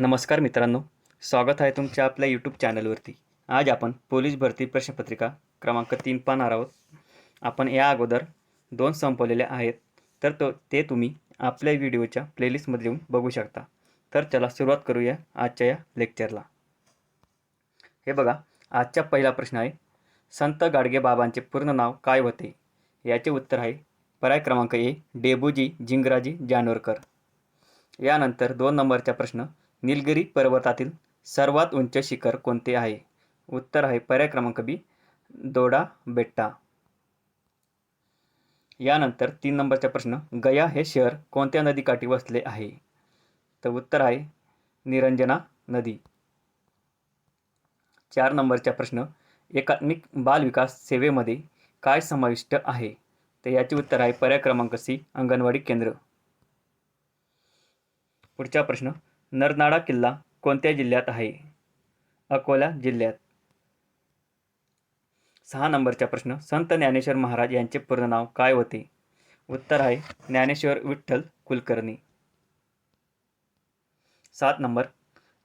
नमस्कार मित्रांनो स्वागत आहे तुमच्या आपल्या यूट्यूब चॅनलवरती. आज आपण पोलीस भरती प्रश्नपत्रिका क्रमांक तीन पाहणार आहोत. आपण या अगोदर दोन संपवलेल्या आहेत तर तो ते तुम्ही आपल्या व्हिडिओच्या प्लेलिस्टमध्ये येऊन बघू शकता. तर चला सुरुवात करूया आजच्या या लेक्चरला हे बघा आजचा पहिला प्रश्न आहे संत गाडगे बाबांचे पूर्ण नाव काय होते? याचे उत्तर आहे पर्याय क्रमांक ए डेबूजी जिंगराजी जानोरकर. यानंतर दोन नंबरचा प्रश्न निलगिरी पर्वतातील सर्वात उंच शिखर कोणते आहे? उत्तर आहे पर्याय क्रमांक बी दोडा बेट्टा. यानंतर तीन नंबरचा प्रश्न गया हे शहर कोणत्या नदीकाठी वसले आहे? तर उत्तर आहे निरंजना नदी. चार नंबरचा प्रश्न एकात्मिक बालविकास सेवेमध्ये काय समाविष्ट आहे? तर याचे उत्तर आहे पर्याय क्रमांक सी अंगणवाडी केंद्र. पुढचा प्रश्न नरनाळा किल्ला कोणत्या जिल्ह्यात आहे? अकोला जिल्ह्यात. सहा नंबरचा प्रश्न संत ज्ञानेश्वर महाराज यांचे पूर्ण नाव काय होते? उत्तर आहे ज्ञानेश्वर विठ्ठल कुलकर्णी. सात नंबर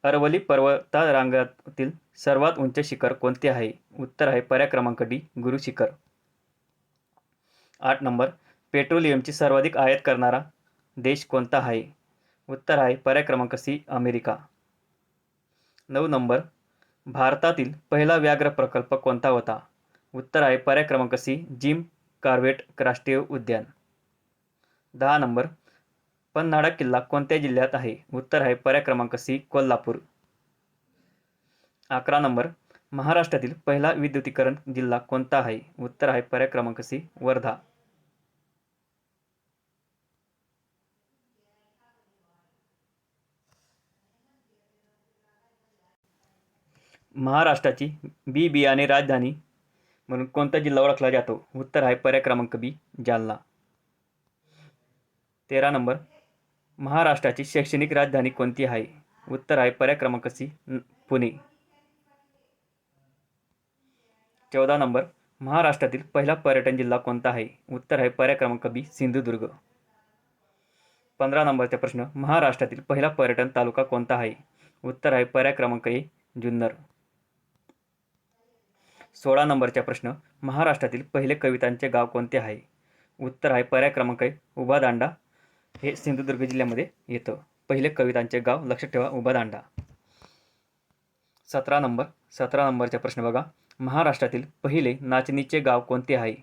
अरवली पर्वतारांगातील सर्वात उंच शिखर कोणते आहे? उत्तर आहे पर्या क्रमांक डी गुरु शिखर. आठ नंबर पेट्रोलियमची सर्वाधिक आयात करणारा देश कोणता आहे? उत्तर आहे पर्याय क्रमांक सी अमेरिका. नऊ नंबर भारतातील पहिला व्याघ्र प्रकल्प कोणता होता? उत्तर आहे पर्याय क्रमांक सी जिम कार्वेट राष्ट्रीय उद्यान. दहा नंबर पन्हाळा किल्ला कोणत्या जिल्ह्यात आहे? उत्तर आहे पर्याय क्रमांक सी कोल्हापूर. अकरा नंबर महाराष्ट्रातील पहिला विद्युतीकरण जिल्हा कोणता आहे? उत्तर आहे पर्याय क्रमांक सी वर्धा. महाराष्ट्राची बी बियाणे राजधानी म्हणून कोणता जिल्हा ओळखला जातो? उत्तर आहे पर्याय क्रमांक बी जालना. तेरा नंबर. महाराष्ट्राची शैक्षणिक राजधानी कोणती आहे? उत्तर आहे पर्याय क्रमांक सी पुणे. चौदा नंबर. महाराष्ट्रातील पहिला पर्यटन जिल्हा कोणता आहे? उत्तर आहे पर्याय क्रमांक बी सिंधुदुर्ग. पंधरा नंबरचा प्रश्न. महाराष्ट्रातील पहिला पर्यटन तालुका कोणता आहे? उत्तर आहे पर्याय क्रमांक ए जुन्नर. सोळा नंबरचा प्रश्न. महाराष्ट्रातील पहिले कवितांचे गाव कोणते आहे? उत्तर आहे पर्याय क्रमांक आहे उभादांडा. हे सिंधुदुर्ग जिल्ह्यामध्ये येतं. पहिले कवितांचे गाव लक्षात ठेवा उभादांडा. सतरा नंबर सतरा नंबरचा प्रश्न बघा. महाराष्ट्रातील पहिले नाचणीचे गाव कोणते आहे?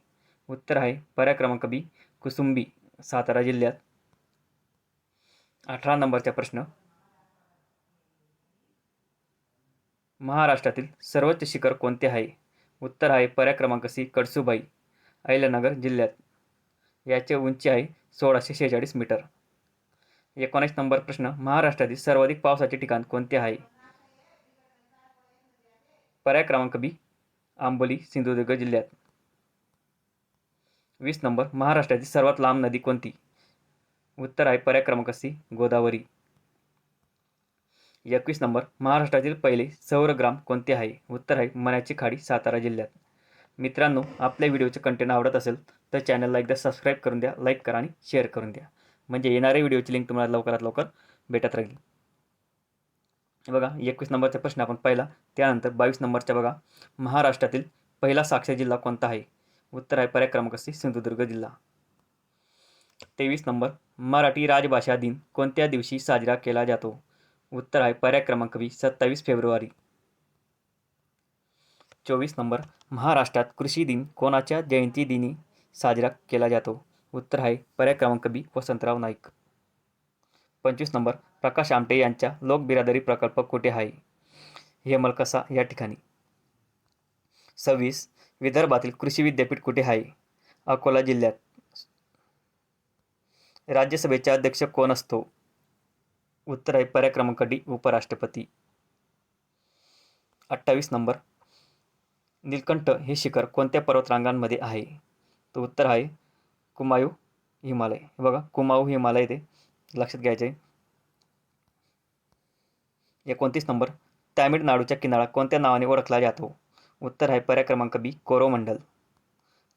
उत्तर आहे पर्याय क्रमांक बी कुसुंबी सातारा जिल्ह्यात. अठरा नंबरचा प्रश्न. महाराष्ट्रातील सर्वोच्च शिखर कोणते आहे? उत्तर आहे पर्याय क्रमांक सी कडसूबाई अहिल्यानगर जिल्ह्यात. याचे उंची आहे सोळाशे शेहेचाळीस मीटर. एकोणीस नंबर प्रश्न महाराष्ट्रातील सर्वाधिक पावसाचे ठिकाण कोणते आहे? पर्याय क्रमांक बी आंबोली सिंधुदुर्ग जिल्ह्यात. वीस नंबर महाराष्ट्रातील सर्वात लांब नदी कोणती? उत्तर आहे पर्याय क्रमांक सी गोदावरी. एकवीस नंबर. महाराष्ट्रातील पहिले सौरग्राम कोणते आहे? उत्तर आहे मनाची खाडी सातारा जिल्ह्यात. मित्रांनो आपल्या व्हिडिओचे कंटेंट आवडत असेल तर चॅनलला एकदा सबस्क्राईब करून द्या लाईक करा आणि शेअर करून द्या. म्हणजे येणाऱ्या व्हिडिओची लिंक तुम्हाला लवकरात लवकर भेटत राहील. बघा एकवीस नंबरचा प्रश्न आपण पाहिला. त्यानंतर बावीस नंबरचा बघा. महाराष्ट्रातील पहिला साक्षर जिल्हा कोणता आहे? उत्तर आहे पर्याय क्रमांक सी सिंधुदुर्ग जिल्हा. तेवीस नंबर. मराठी राजभाषा दिन कोणत्या दिवशी साजरा केला जातो? उत्तर आहे पर्याय क्रमांक बी सत्तावीस फेब्रुवारी. चोवीस नंबर महाराष्ट्रात कृषी दिन कोणाच्या जयंती दिनी साजरा केला जातो? उत्तर आहे पर्याय क्रमांक बी वसंतराव नाईक. पंचवीस नंबर प्रकाश आमटे यांच्या लोकबिरादरी प्रकल्प कुठे आहे हेमलकसा या ठिकाणी. सव्वीस विदर्भातील कृषी विद्यापीठ कुठे आहे अकोला जिल्ह्यात. राज्यसभेचा अध्यक्ष कोण असतो? उत्तर आहे पर्याय क्रमांक डी उपराष्ट्रपती अठ्ठावीस नंबर नीलकंठ हे शिखर कोणत्या पर्वतरांगांमध्ये आहे तर उत्तर आहे कुमायू हिमालय हे बघा कुमाऊ हिमालय ते लक्षात घ्यायचे एकोणतीस नंबर तामिळनाडूच्या किनारा कोणत्या नावाने ओळखला जातो उत्तर आहे पर्याय क्रमांक बी कोरोमंडल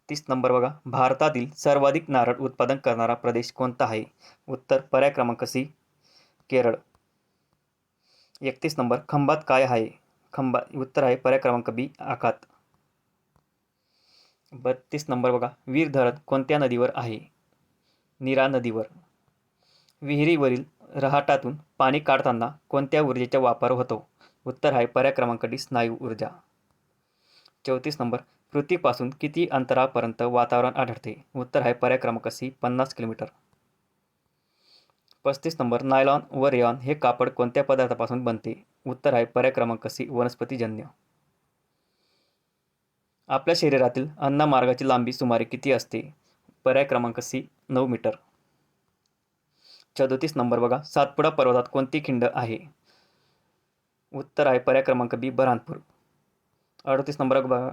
तीस नंबर बघा भारतातील सर्वाधिक नारळ उत्पादन करणारा प्रदेश कोणता आहे उत्तर पर्याय क्रमांक सी केरळ. एकतीस नंबर खंबात काय आहे? खंबा उत्तर आहे पर्याय क्रमांक बी आखात. बत्तीस नंबर बघा वीर धरण कोणत्या नदीवर आहे? नीरा नदीवर. विहिरीवरील रहाटातून पाणी काढताना कोणत्या ऊर्जेचा वापर होतो? उत्तर आहे पर्याय क्रमांक डी स्नायू ऊर्जा. चौतीस नंबर पृथ्वीपासून किती अंतरापर्यंत वातावरण आढळते? उत्तर आहे पर्याय क्रमांक सी पन्नास किलोमीटर. पस्तीस नंबर नायलॉन व रेयॉन हे कापड कोणत्या पदार्थापासून बनते? उत्तर आहे पर्याय क्रमांक सी वनस्पतीजन्य. आपल्या शरीरातील अन्नमार्गाची लांबी सुमारे किती असते? पर्याय क्रमांक सी नऊ मीटर. चौतीस नंबर बघा सातपुडा पर्वतात कोणती खिंड आहे? उत्तर आहे पर्याय क्रमांक बी बऱ्हाणपूर अडतीस नंबर बघा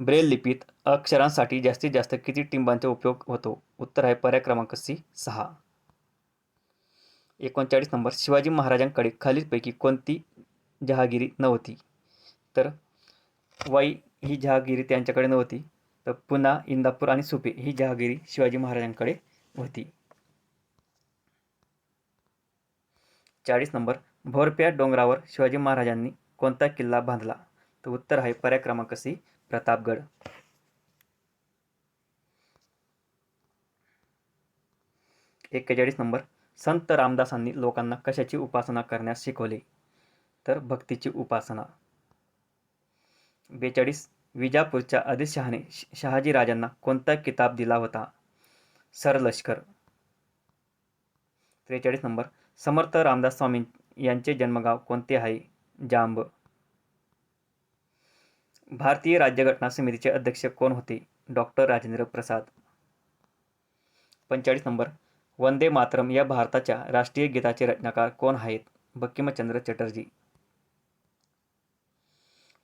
ब्रेल लिपीत अक्षरांसाठी जास्तीत जास्त किती टिंबांचा उपयोग होतो? उत्तर आहे पर्याय क्रमांक सी सहा. एकोणचाळीस नंबर शिवाजी महाराजांकडे खालीलपैकी कोणती जहागिरी नव्हती? तर वाई ही जहागिरी त्यांच्याकडे नव्हती तर पुन्हा इंदापूर आणि सुपे ही जहागिरी शिवाजी महाराजांकडे होती. चाळीस नंबर भोरप्या डोंगरावर शिवाजी महाराजांनी कोणता किल्ला बांधला? तर उत्तर आहे पर्याय क्रमांक सी प्रतापगड. एक्केचाळीस नंबर संत रामदासांनी लोकांना कशाची उपासना करण्यास शिकवले? तर भक्तीची उपासना. बेचाळीस विजापूरच्या आदिलशहाने शहाजी राजांना कोणता किताब दिला होता? सरलष्कर त्रेचाळीस नंबर. समर्थ रामदास स्वामी यांचे जन्मगाव कोणते आहे? जांब. भारतीय राज्यघटना समितीचे अध्यक्ष कोण होते? डॉक्टर राजेंद्र प्रसाद. पंचेचाळीस नंबर. वंदे मातरम या भारताच्या राष्ट्रीय गीताचे रचनाकार कोण आहेत? बंकिमचंद्र चटर्जी.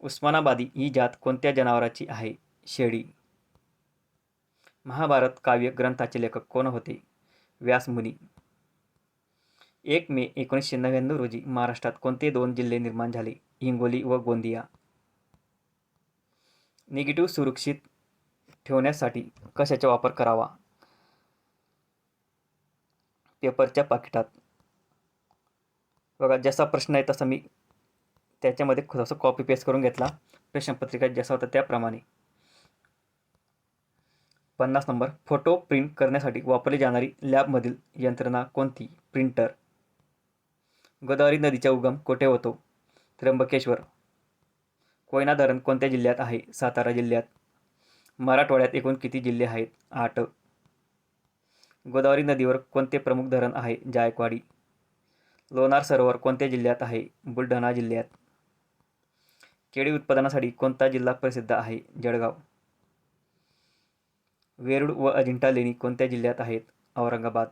उस्मानाबादी ही जात कोणत्या जनावराची आहे? शेळी. महाभारत काव्य ग्रंथाचे लेखक कोण होते? व्यासमुनी एक मे एकोणीसशे नव्याण्णव रोजी महाराष्ट्रात कोणते दोन जिल्हे निर्माण झाले? हिंगोली व गोंदिया. निगेटिव्ह सुरक्षित ठेवण्यासाठी कशाचा वापर करावा? पेपरच्या पाकिटात. बघा जसा प्रश्न आहे तसा मी त्याच्यामध्ये थोडंसं कॉपी पेस्ट करून घेतला. प्रश्नपत्रिका जसा होता त्याप्रमाणे. पन्नास नंबर फोटो प्रिंट करण्यासाठी वापरली जाणारी लॅबमधील यंत्रणा कोणती? प्रिंटर गोदावरी नदीचा उगम कोठे होतो? त्र्यंबकेश्वर. कोयना धरण कोणत्या जिल्ह्यात आहे? सातारा जिल्ह्यात. मराठवाड्यात एकूण किती जिल्हे आहेत? आठ. गोदावरी नदीवर कोणते प्रमुख धरण आहे? जायकवाडी. लोणार सरोवर कोणत्या जिल्ह्यात आहे? बुलढाणा जिल्ह्यात. केळी उत्पादनासाठी कोणता जिल्हा प्रसिद्ध आहे? जळगाव. वेरूळ व अजिंठा लेणी कोणत्या जिल्ह्यात आहेत? औरंगाबाद.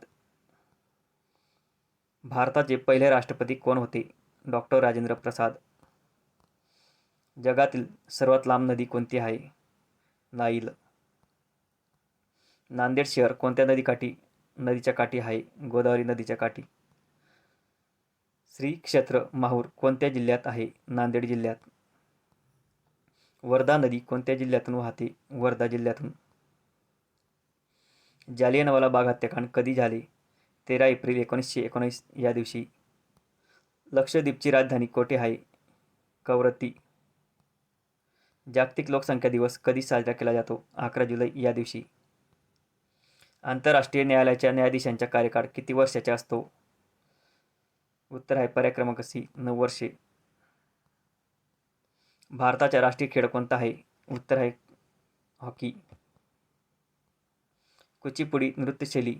भारताचे पहिले राष्ट्रपती कोण होते? डॉक्टर राजेंद्र प्रसाद. जगातील सर्वात लांब नदी कोणती आहे? नाईल. नांदेड शहर कोणत्या नदीकाठी नदीच्या काठी आहे? गोदावरी नदीच्या काठी. श्री क्षेत्र माहूर कोणत्या जिल्ह्यात आहे? नांदेड जिल्ह्यात. वर्धा नदी कोणत्या जिल्ह्यातून वाहते? वर्धा जिल्ह्यातून. जालियनवाला बाग हत्याकांड कधी झाले? तेरा एप्रिल एकोणीसशे एकोणीस या दिवशी. लक्षद्वीपची राजधानी कोठे आहे? कवरत्ती. जागतिक लोकसंख्या दिवस कधी साजरा केला जातो? अकरा जुलै या दिवशी. आंतरराष्ट्रीय न्यायालयाच्या न्यायाधीशांचा कार्यकाळ किती वर्षाचा असतो? उत्तर आहे पर्याय क्रमांक सी नऊ वर्षे. भारताचा राष्ट्रीय खेळ कोणता आहे? उत्तर आहे हॉकी. कुचिपुडी नृत्यशैली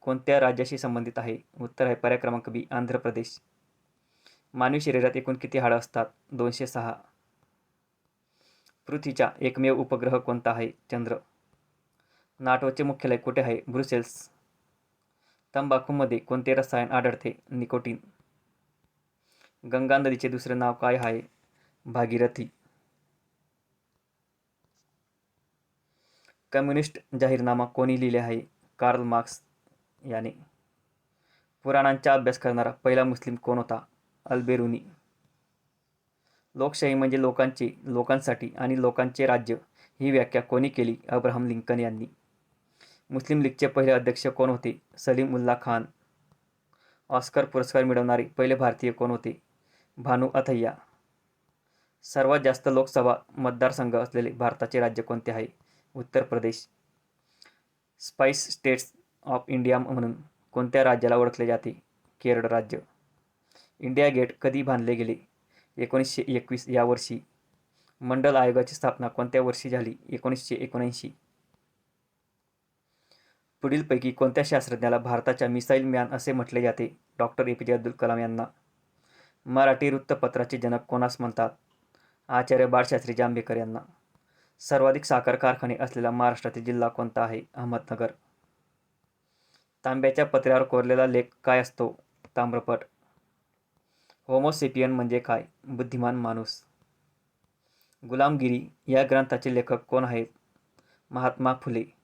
कोणत्या राज्याशी संबंधित आहे? उत्तर आहे पर्याय क्रमांक बी आंध्र प्रदेश. मानवी शरीरात एकूण किती हाडं असतात? दोनशे सहा. पृथ्वीचा एकमेव उपग्रह कोणता आहे? चंद्र. नाटोचे मुख्यालय कुठे आहे? ब्रुसेल्स. तंबाखूमध्ये कोणते रसायन आढळते? निकोटीन. गंगा नदीचे दुसरे नाव काय आहे? भागीरथी. कम्युनिस्ट जाहीरनामा कोणी लिहिले आहे? कार्ल मार्क्स याने. पुराणांचा अभ्यास करणारा पहिला मुस्लिम कोण होता? अल्बेरुनी. लोकशाही म्हणजे लोकांचे लोकांसाठी आणि लोकांचे राज्य ही व्याख्या कोणी केली? अब्राहम लिंकन यांनी. मुस्लिम लीगचे पहिले अध्यक्ष कोण होते? सलीम उल्ला खान. ऑस्कर पुरस्कार मिळवणारे पहिले भारतीय कोण होते? भानू अथय्या. सर्वात जास्त लोकसभा मतदारसंघ असलेले भारताचे राज्य कोणते आहे? Uttar Pradesh. Spice states of India म्हणून कोणत्या राज्याला ओळखले जाते? केरळ राज्य. इंडिया गेट कधी बांधले गेले? एकोणीसशे एकवीस या वर्षी. मंडल आयोगाची स्थापना कोणत्या वर्षी झाली? एकोणीसशे एकोणऐंशी. पुढीलपैकी कोणत्या शास्त्रज्ञाला भारताच्या मिसाईल मॅन असे म्हटले जाते? Doctor A. P. J. Abdul Kalam यांना. मराठी वृत्तपत्राचे जनक कोणास म्हणतात? आचार्य बाळशास्त्री जांभेकर यांना. सर्वाधिक साखर कारखाने असलेला महाराष्ट्रातील जिल्हा कोणता आहे? अहमदनगर. तांब्याच्या पत्र्यावर कोरलेला लेख काय असतो? ताम्रपट. होमोसेपियन म्हणजे काय? बुद्धिमान माणूस. गुलामगिरी या ग्रंथाचे लेखक कोण आहेत? महात्मा फुले.